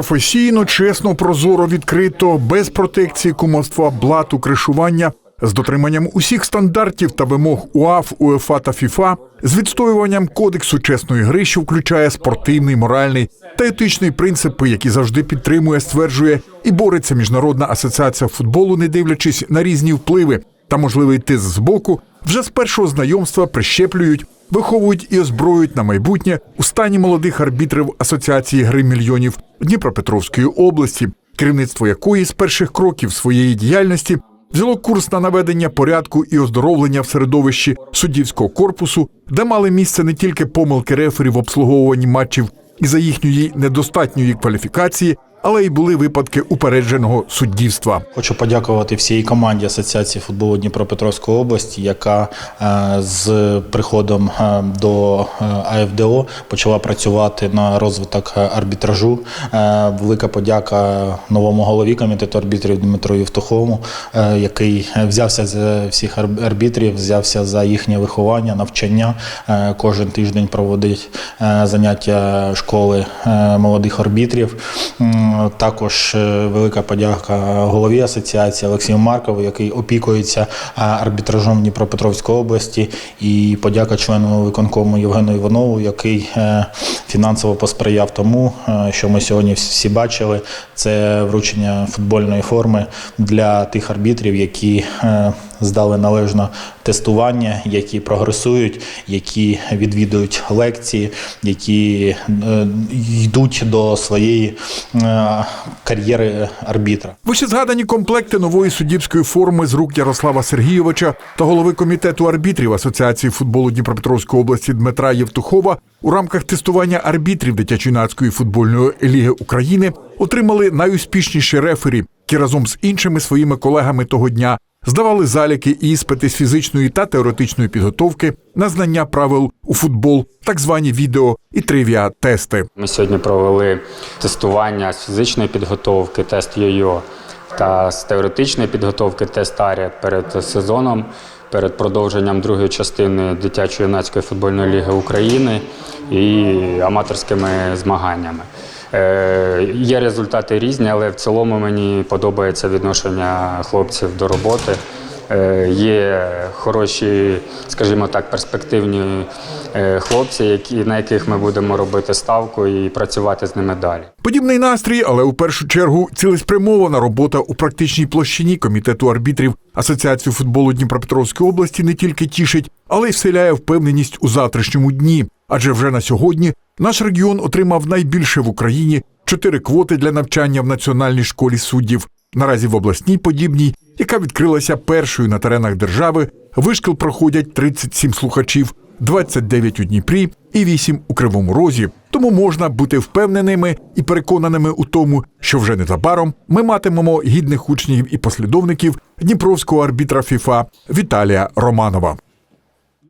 Професійно, чесно, прозоро, відкрито, без протекції, кумовства, блату, кришування, з дотриманням усіх стандартів та вимог УАФ, УЕФА та ФІФА, з відстоюванням кодексу чесної гри, що включає спортивний, моральний та етичний принципи, які завжди підтримує, стверджує і бореться Міжнародна асоціація футболу, не дивлячись на різні впливи та можливий тиск з боку, вже з першого знайомства прищеплюють, виховують і озброюють на майбутнє у стані молодих арбітрів Асоціації гри мільйонів Дніпропетровської області, керівництво якої з перших кроків своєї діяльності взяло курс на наведення порядку і оздоровлення в середовищі суддівського корпусу, де мали місце не тільки помилки рефері в обслуговуванні матчів і за їхньої недостатньої кваліфікації, але й були випадки упередженого суддівства. Хочу подякувати всій команді Асоціації футболу Дніпропетровської області, яка е, з приходом е, до е, АФДО почала працювати на розвиток арбітражу. Велика подяка новому голові комітету арбітрів Дмитру Євтухову, е, який взявся з всіх арбітрів, взявся за їхнє виховання, навчання. Кожен тиждень проводить заняття школи молодих арбітрів. Також е, велика подяка голові асоціації Олексію Маркову, який опікується е, арбітражом Дніпропетровської області, і подяка члену виконкому Євгену Іванову, який е, фінансово посприяв тому, що ми сьогодні всі бачили. Це вручення футбольної форми для тих арбітрів, які здали належне тестування, які прогресують, які відвідують лекції, які е, йдуть до своєї е, кар'єри арбітра. Вищезгадані комплекти нової суддівської форми з рук Ярослава Сергійовича та голови комітету арбітрів Асоціації футболу Дніпропетровської області Дмитра Євтухова у рамках тестування арбітрів дитячо-юнацької футбольної ліги України отримали найуспішніші рефері, які разом з іншими своїми колегами того дня здавали заліки і іспити з фізичної та теоретичної підготовки на знання правил у футбол, так звані відео і тривіа тести. Ми сьогодні провели тестування з фізичної підготовки, тест йо-йо та з теоретичної підготовки тест Арія перед сезоном, перед продовженням другої частини дитячо-юнацької футбольної ліги України і аматорськими змаганнями. Е, Є результати різні, але в цілому мені подобається відношення хлопців до роботи. Е, Є хороші, скажімо так, перспективні е, хлопці, які, на яких ми будемо робити ставку і працювати з ними далі. Подібний настрій, але у першу чергу цілеспрямована робота у практичній площині комітету арбітрів Асоціації футболу Дніпропетровської області не тільки тішить, але й вселяє впевненість у завтрашньому дні. Адже вже на сьогодні наш регіон отримав найбільше в Україні чотири квоти для навчання в Національній школі суддів. Наразі в обласній подібній, яка відкрилася першою на теренах держави, вишкіл проходять 37 слухачів, 29 у Дніпрі і 8 у Кривому Розі. Тому можна бути впевненими і переконаними у тому, що вже незабаром ми матимемо гідних учнів і послідовників дніпровського арбітра ФІФА Віталія Романова.